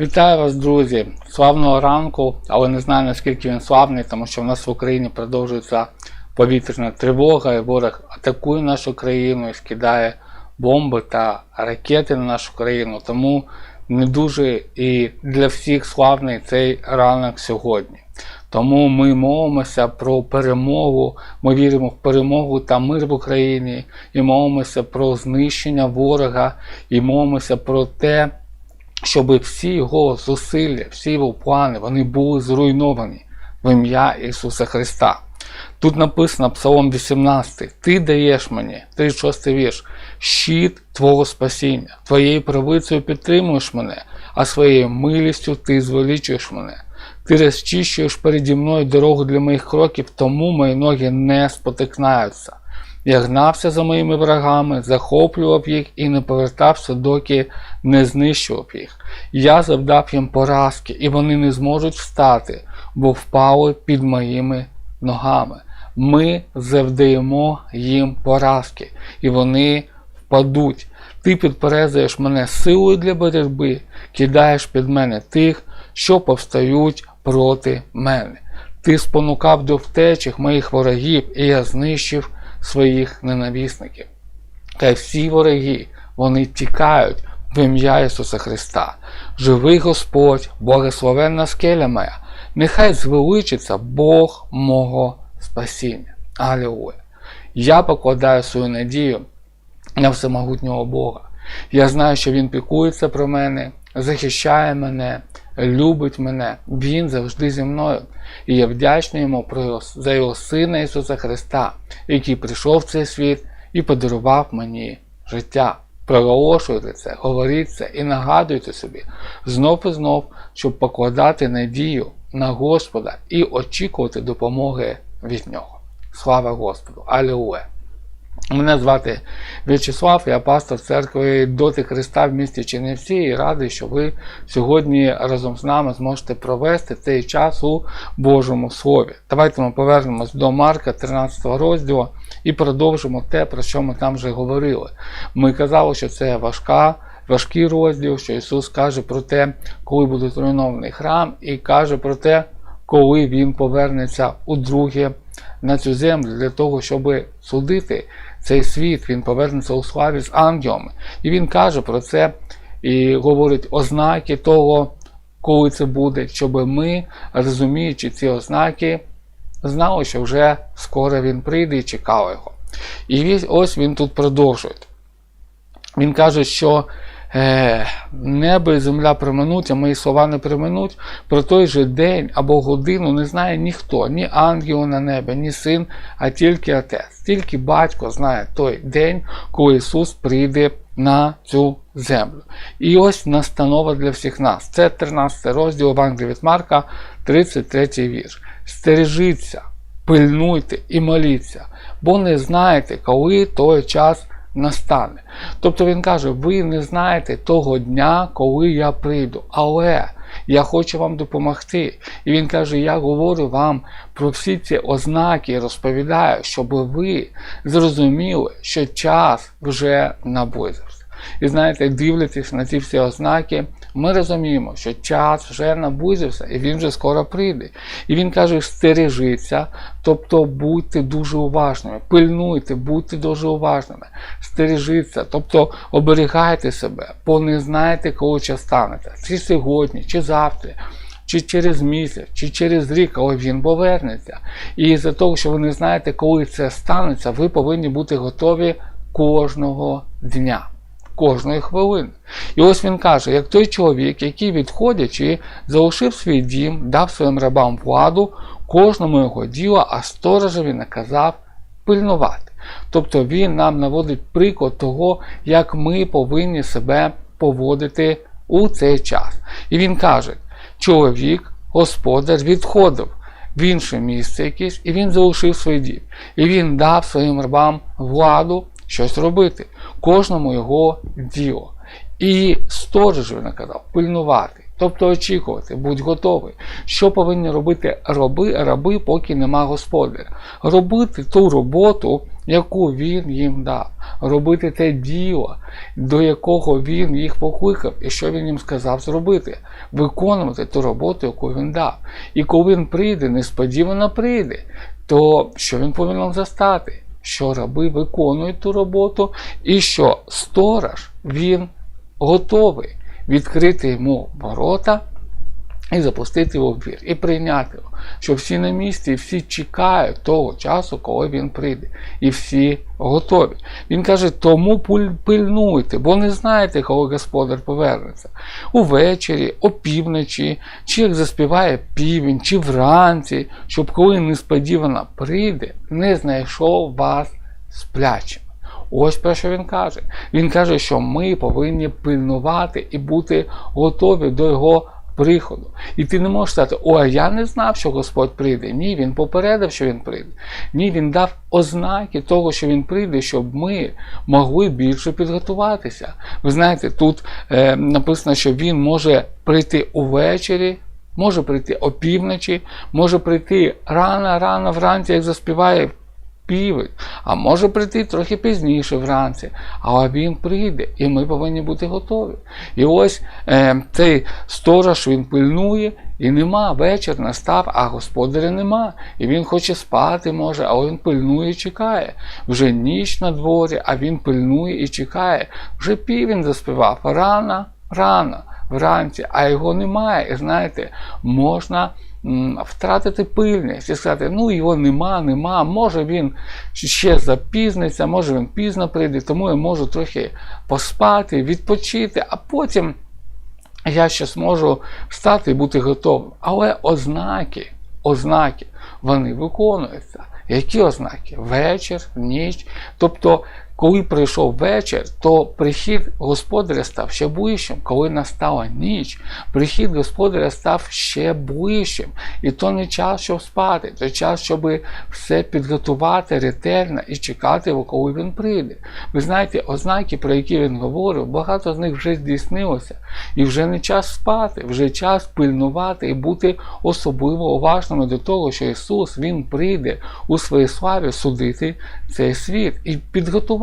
Вітаю вас, друзі! Славного ранку, але не знаю наскільки він славний, тому що в нас в Україні продовжується повітряна тривога, і ворог атакує нашу країну і скидає бомби та ракети на нашу країну. Тому не дуже і для всіх славний цей ранок сьогодні. Тому ми мовимося про перемогу, ми віримо в перемогу та мир в Україні, і мовимося про знищення ворога, і мовимося про те, щоб всі його зусилля, всі його плани, вони були зруйновані в ім'я Ісуса Христа. Тут написано Псалом 18: Ти даєш мені, 36 вірш, щит Твого спасіння, Твоєю правицею підтримуєш мене, а своєю милістю ти звеличуєш мене. Ти розчищуєш переді мною дорогу для моїх кроків, тому мої ноги не спотикнаються. Я гнався за моїми врагами, захоплював їх і не повертався, доки не знищував їх. Я завдав їм поразки, і вони не зможуть встати, бо впали під моїми ногами. Ми завдаємо їм поразки, і вони впадуть. Ти підперезуєш мене силою для боротьби, кидаєш під мене тих, що повстають проти мене. Ти спонукав до втечих моїх ворогів, і я знищив своїх ненависників. Та й всі вороги, вони тікають в ім'я Ісуса Христа. Живий Господь, благословенна скеля моя, нехай звеличиться Бог мого спасіння. Алілуя. Я покладаю свою надію на всемогутнього Бога. Я знаю, що Він пікується про мене, захищає мене, любить мене. Він завжди зі мною. І я вдячний йому за його Сина Ісуса Христа, який прийшов в цей світ і подарував мені життя. Проголошуйте це, говоріть це і нагадуйте собі знов і знов, щоб покладати надію на Господа і очікувати допомоги від Нього. Слава Господу! Алілуя! Мене звати В'ячеслав, я пастор церкви Доти Христа в місті Чернівці і радий, що ви сьогодні разом з нами зможете провести цей час у Божому Слові. Давайте ми повернемось до Марка 13 розділу і продовжимо те, про що ми там вже говорили. Ми казали, що це важка. Важкий розділ, що Ісус каже про те, коли буде зруйнований храм, і каже про те, коли Він повернеться удруге на цю землю для того, щоб судити цей світ, він повернеться у славі з ангелами. І він каже про це і говорить ознаки того, коли це буде, щоб ми, розуміючи ці ознаки, знали, що вже скоро він прийде і чекали його. І ось він тут продовжує. Він каже, що небо і земля проминуть, а мої слова не проминуть. Про той же день або годину не знає ніхто, ні ангел на небі, ні син, а тільки отець. Тільки батько знає той день, коли Ісус прийде на цю землю. І ось настанова для всіх нас. Це 13 розділ Евангелія від Марка, 33 вірш. Стережіться, пильнуйте і моліться, бо не знаєте, коли той час настане. Тобто він каже: ви не знаєте того дня, коли я прийду, але я хочу вам допомогти. І він каже: Я говорю вам про всі ці ознаки розповідаю, щоб ви зрозуміли, що час вже наблизився. І знаєте, дивлячись на ці всі ознаки, ми розуміємо, що час вже наблизився і він вже скоро прийде. І він каже: стережіться, тобто будьте дуже уважними, пильнуйте, будьте дуже уважними, стережіться, тобто оберігайте себе, бо не знаєте, коли час станеться, чи сьогодні, чи завтра. Чи через місяць, чи через рік, коли він повернеться. І за того, що ви не знаєте, коли це станеться, ви повинні бути готові кожного дня кожної хвилини. І ось він каже, як той чоловік, який, відходячи, залишив свій дім, дав своїм рабам владу, кожному його діло, а сторожеві наказав пильнувати. Тобто він нам наводить приклад того, як ми повинні себе поводити у цей час. І він каже: чоловік, господар, відходив. В інше місце якесь, і він залишив свій дім. І він дав своїм рабам владу щось робити, кожному його діло. І сторожу наказав пильнувати. Тобто очікувати, будь готовий. Що повинні робити раби, раби, поки нема господаря? Робити ту роботу, яку він їм дав, робити те діло, до якого він їх покликав, і що він їм сказав зробити, виконувати ту роботу, яку він дав. І коли він прийде, несподівано прийде, то що він повинен застати? Що раби виконують ту роботу, і що сторож він готовий відкрити йому ворота і запустити його в двір, і прийняти його, що всі на місці, всі чекають того часу, коли він прийде, і всі готові. Він каже, тому пильнуйте, бо не знаєте, коли господар повернеться. Увечері, опівночі, чи як заспіває півень, чи вранці, щоб коли несподівано прийде, не знайшов вас сплячим. Ось про що він каже. Він каже, що ми повинні пильнувати і бути готові до його приходу. І ти не можеш сказати, о, я не знав, що Господь прийде. Ні, він попередив, що він прийде. Ні, він дав ознаки того, що він прийде, щоб ми могли більше підготуватися. Ви знаєте, тут е, написано, що він може прийти увечері. Може прийти опівночі, може прийти рано-рано вранці, як заспіває півень, а може прийти трохи пізніше вранці, але він прийде, і ми повинні бути готові. І ось е, цей сторож він пильнує, і нема, вечір настав, а господаря нема. І він хоче спати може, але він пильнує і чекає. Вже ніч на дворі, а він пильнує і чекає. Вже півень заспівав рано, рано, вранці, а його немає. І знаєте, можна втратити пильність і сказати, ну його нема, нема, може він ще запізниться, може він пізно прийде, тому я можу трохи поспати, відпочити, а потім я ще зможу встати і бути готовим. Але ознаки, ознаки, вони виконуються. Які ознаки? Вечір, ніч. Тобто, коли прийшов вечір, то прихід господаря став ще ближчим. Коли настала ніч, прихід господаря став ще ближчим. І то не час, щоб спати, то час, щоб все підготувати ретельно і чекати коли він прийде. Ви знаєте, ознаки, про які він говорив, багато з них вже здійснилося. І вже не час спати, вже час пильнувати і бути особливо уважними до того, що Ісус Він прийде у своїй славі судити цей світ і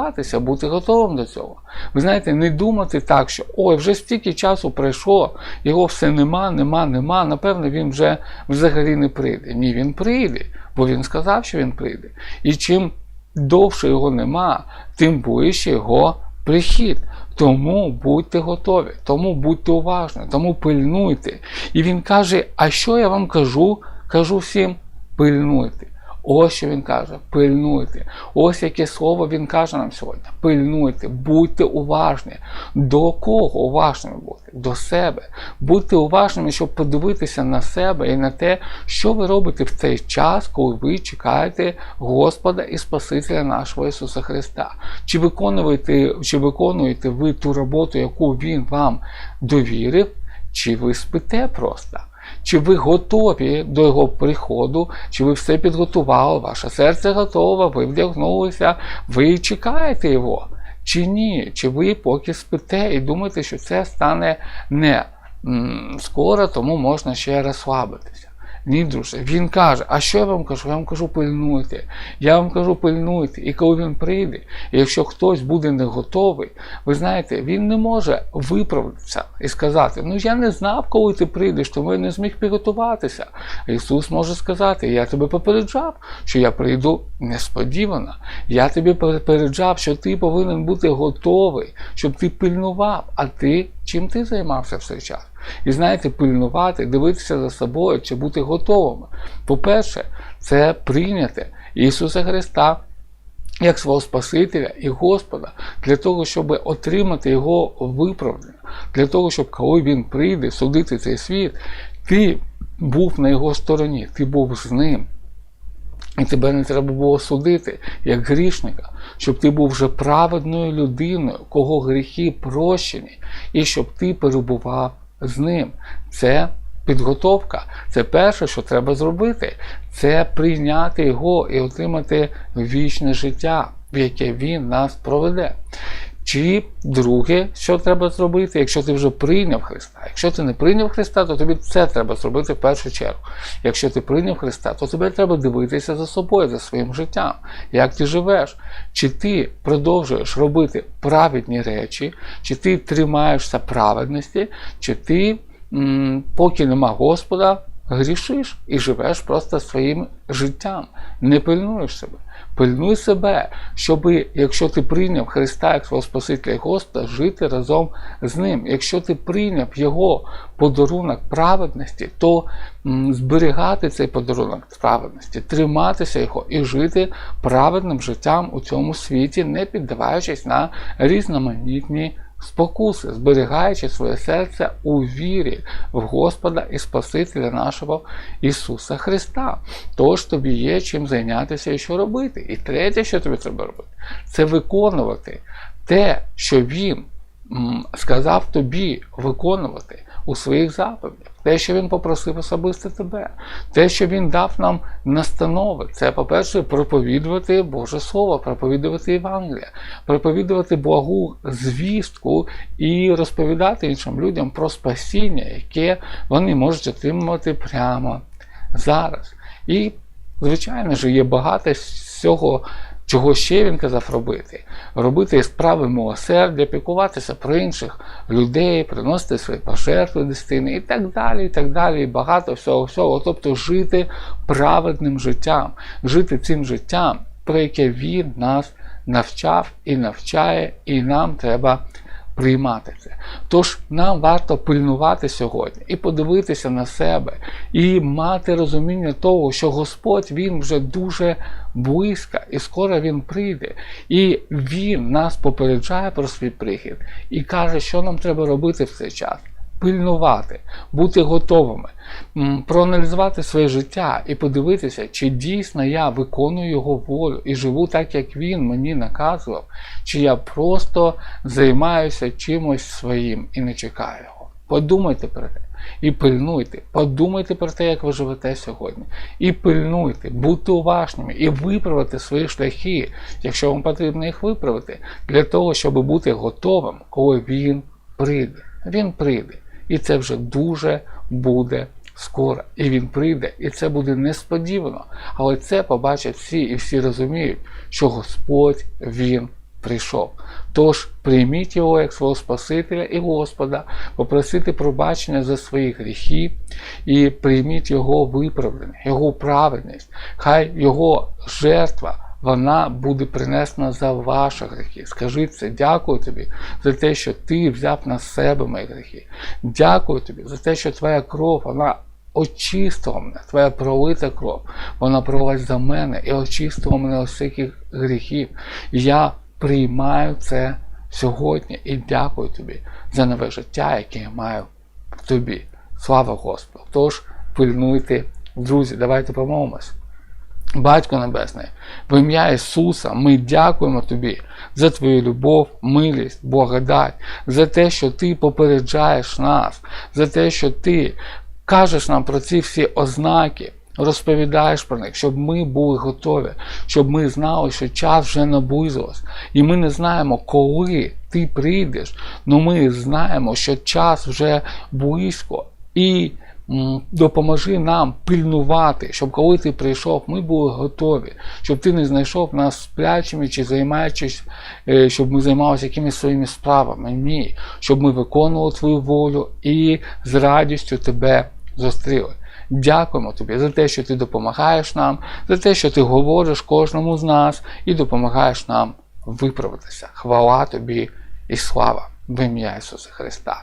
підготуватися, бути готовим до цього. Ви знаєте, не думати так, що ой, вже стільки часу пройшло, його все нема, нема, нема. Напевно, він вже взагалі не прийде. Ні, він прийде, бо він сказав, що він прийде. І чим довше його нема, тим ближче його прихід. Тому будьте готові, тому будьте уважні, тому пильнуйте. І він каже: А що я вам кажу? Кажу всім, пильнуйте. Ось що він каже, пильнуйте. Ось яке слово він каже нам сьогодні. Пильнуйте, будьте уважні. До кого уважними бути? До себе. Будьте уважними, щоб подивитися на себе і на те, що ви робите в цей час, коли ви чекаєте Господа і Спасителя нашого Ісуса Христа. Чи виконуєте, чи виконуєте ви ту роботу, яку Він вам довірив, чи ви спите просто? Чи ви готові до його приходу, чи ви все підготували, ваше серце готове, ви вдягнулися, ви чекаєте його? Чи ні? Чи ви поки спите і думаєте, що це стане не скоро, тому можна ще розслабитися? Ні, друже, він каже, а що я вам кажу? Я вам кажу, пильнуйте. Я вам кажу, пильнуйте. І коли він прийде, якщо хтось буде не готовий, ви знаєте, він не може виправитися і сказати: Ну я не знав, коли ти прийдеш, тому я не зміг підготуватися. Ісус може сказати: Я тебе попереджав, що я прийду несподівано. Я тобі попереджав, що ти повинен бути готовий, щоб ти пильнував. А ти чим ти займався в цей час? І знаєте, пильнувати, дивитися за собою чи бути готовими. По-перше, це прийняти Ісуса Христа як свого Спасителя і Господа, для того, щоб отримати Його виправдання, для того, щоб коли Він прийде судити цей світ, ти був на його стороні, ти був з ним. І тебе не треба було судити як грішника, щоб ти був вже праведною людиною, кого гріхи прощені, і щоб ти перебував з ним. Це підготовка. Це перше, що треба зробити. Це прийняти його і отримати вічне життя, в яке він нас проведе. Чи друге, що треба зробити, якщо ти вже прийняв Христа. Якщо ти не прийняв Христа, то тобі це треба зробити в першу чергу. Якщо ти прийняв Христа, то тобі треба дивитися за собою, за своїм життям, як ти живеш. Чи ти продовжуєш робити праведні речі, чи ти тримаєшся праведності, чи ти, м, поки нема Господа, грішиш і живеш просто своїм життям, не пильнуєш себе. Пильнуй себе, щоб, якщо ти прийняв Христа як свого Спасителя Господа, жити разом з Ним. Якщо ти прийняв Його подарунок праведності, то зберігати цей подарунок праведності, триматися його і жити праведним життям у цьому світі, не піддаваючись на різноманітні спокуси, зберігаючи своє серце у вірі в Господа і Спасителя нашого Ісуса Христа. Тож тобі є чим зайнятися і що робити. І третє, що тобі треба робити, це виконувати те, що Він сказав тобі виконувати у своїх заповідях. Те, що він попросив особисто тебе, те, що він дав нам настанови, це, по-перше, проповідувати Боже Слово, проповідувати Євангелія, проповідувати благу звістку і розповідати іншим людям про спасіння, яке вони можуть отримувати прямо зараз. І, звичайно ж, є багато всього. Чого ще він казав робити? Робити справи милосердя, пікуватися про інших людей, приносити свої пожертви дестини і так далі, і так далі, і багато всього всього. Тобто жити праведним життям, жити цим життям, про яке він нас навчав і навчає, і нам треба приймати це. Тож нам варто пильнувати сьогодні і подивитися на себе, і мати розуміння того, що Господь Він вже дуже близько, і скоро Він прийде. І Він нас попереджає про свій прихід і каже, що нам треба робити в цей час. Пильнувати, бути готовими, проаналізувати своє життя і подивитися, чи дійсно я виконую його волю і живу так, як він мені наказував, чи я просто займаюся чимось своїм і не чекаю його. Подумайте про те. І пильнуйте, подумайте про те, як ви живете сьогодні. І пильнуйте, будьте уважними і виправити свої шляхи, якщо вам потрібно їх виправити, для того, щоб бути готовим, коли він прийде. Він прийде. І це вже дуже буде скоро. І він прийде, і це буде несподівано. Але це побачать всі, і всі розуміють, що Господь Він прийшов. Тож прийміть його як свого Спасителя і Господа, попросити пробачення за свої гріхи і прийміть Його виправлення, Його праведність. Хай Його жертва. Вона буде принесена за ваші гріхи. Скажи це, дякую тобі за те, що ти взяв на себе мої гріхи. Дякую тобі за те, що твоя кров, вона очистила мене, твоя пролита кров, вона пролилась за мене і очистила мене з всяких гріхів. Я приймаю це сьогодні і дякую тобі за нове життя, яке я маю в тобі. Слава Господу! Тож пильнуйте, друзі, давайте помолимось. Батько Небесний, в ім'я Ісуса, ми дякуємо Тобі за Твою любов, милість, благодать, за те, що Ти попереджаєш нас, за те, що Ти кажеш нам про ці всі ознаки, розповідаєш про них, щоб ми були готові, щоб ми знали, що час вже наблизилось. І ми не знаємо, коли ти прийдеш, але ми знаємо, що час вже близько. І допоможи нам пильнувати, щоб коли ти прийшов, ми були готові, щоб ти не знайшов нас сплячими чи займаючись, е, щоб ми займалися якимись своїми справами. Ні, щоб ми виконували твою волю і з радістю тебе зустріли. Дякуємо тобі за те, що ти допомагаєш нам, за те, що ти говориш кожному з нас і допомагаєш нам виправитися. Хвала тобі і слава в ім'я Ісуса Христа.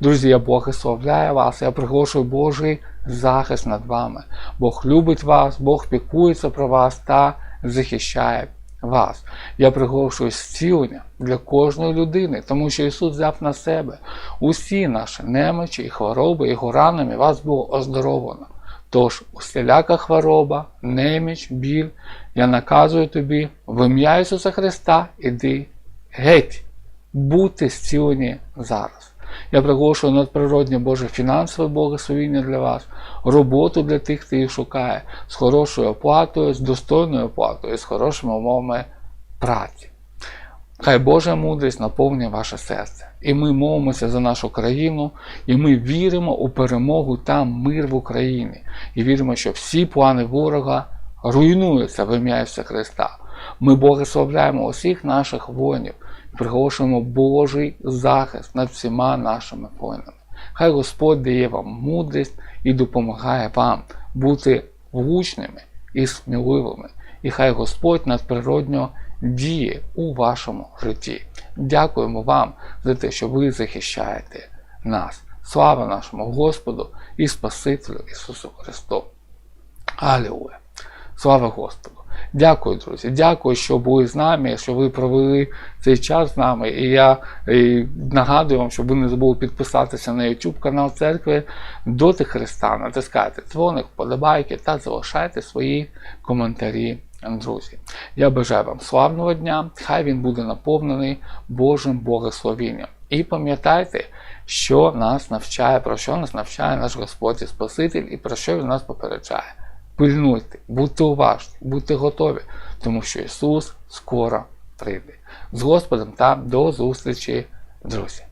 Друзі, я благословляю вас, я приголошую Божий захист над вами. Бог любить вас, Бог пікується про вас та захищає вас. Я приголошую зцілення для кожної людини, тому що Ісус взяв на себе усі наші немочі і хвороби, його ранами вас було оздоровлено. Тож, усіляка хвороба, неміч, біль, я наказую тобі в ім'я Ісуса Христа, іди геть бути зцілені зараз. Я приголошую надприродне Боже фінансове благословіння для вас, роботу для тих, хто їх шукає, з хорошою оплатою, з достойною оплатою, з хорошими умовами праці. Хай Божа мудрість наповнює ваше серце. І ми молимося за нашу країну, і ми віримо у перемогу та мир в Україні. І віримо, що всі плани ворога руйнуються в ім'я Христа. Ми благословляємо усіх наших воїнів приголошуємо Божий захист над всіма нашими воїнами. Хай Господь дає вам мудрість і допомагає вам бути влучними і сміливими. І хай Господь надприродньо діє у вашому житті. Дякуємо вам за те, що ви захищаєте нас. Слава нашому Господу і Спасителю Ісусу Христу. Алілуя! Слава Господу! Дякую, друзі. Дякую, що були з нами, що ви провели цей час з нами. І я і нагадую вам, щоб ви не забули підписатися на YouTube канал церкви Доти Христа. Натискайте дзвоник, вподобайки та залишайте свої коментарі, друзі. Я бажаю вам славного дня, хай він буде наповнений Божим благословенням. І пам'ятайте, що нас навчає, про що нас навчає наш Господь і Спаситель, і про що він нас попереджає. Пильнуйте, будьте уважні, будьте готові, тому що Ісус скоро прийде. З Господом та до зустрічі, друзі!